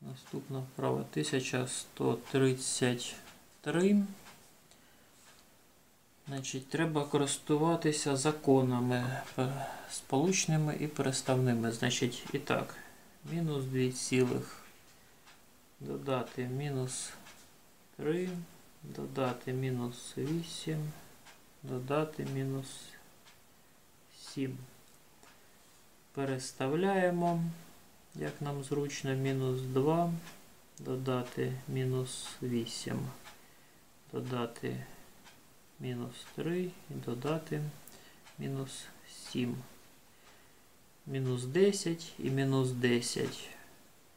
Наступна вправа 1133. Значить, треба користуватися законами е, сполучними і переставними. Значить, і так, мінус 2 цілих додати мінус 3, додати мінус 8, додати мінус 7. Переставляємо, як нам зручно, мінус 2, додати мінус 8, додати мінус 3 і додати мінус 7. Мінус 10 і мінус 10.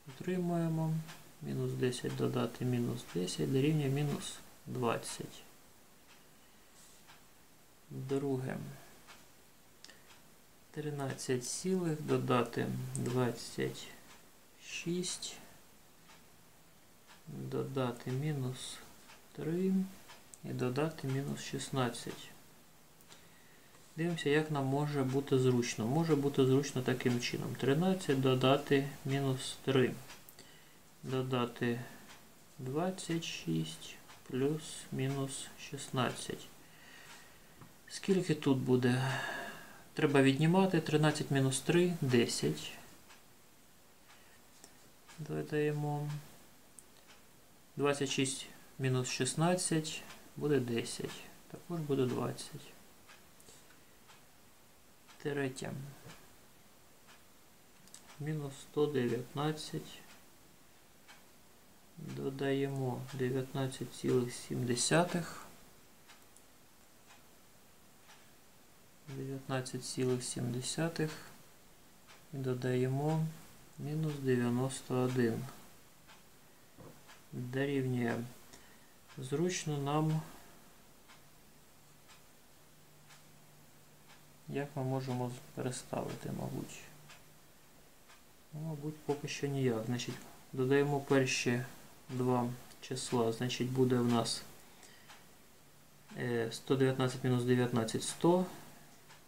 Отримуємо. Мінус 10 додати мінус 10 дорівнює мінус 20. Друге. 13 цілих додати 26. Додати мінус 3 і додати мінус 16. Дивимося, як нам може бути зручно. Може бути зручно таким чином. 13 додати мінус 3. Додати 26 плюс мінус 16. Скільки тут буде? Треба віднімати 13 мінус 3 10. Додаємо 26 мінус 16 буде 10. Також буде 20. Третє. Мінус 119. Додаємо 19,7. 19,7 і додаємо мінус 91. Дорівнює. Зручно нам, як ми можемо переставити, мабуть. Ну, Мабуть, поки що ніяк. Значить, додаємо перші два числа. Значить, буде в нас 119 мінус 19 100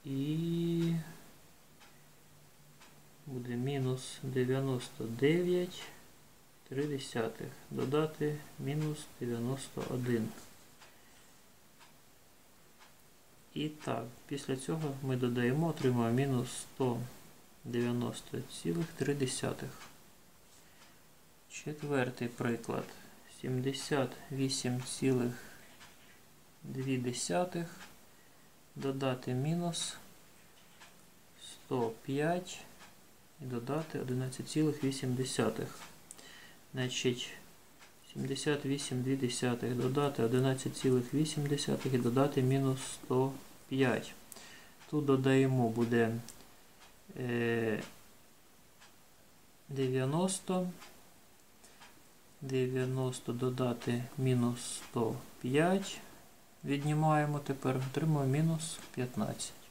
і буде мінус 99 3 десятих. Додати мінус 91. І так, після цього ми додаємо, отримаємо мінус 190,3. Четвертий приклад. 78,2 додати мінус 105 і додати 11,8. Значить, 78,2 додати 11,8 і додати мінус 105. Тут додаємо буде 90. 90 додати мінус 105. Віднімаємо тепер, отримуємо мінус 15.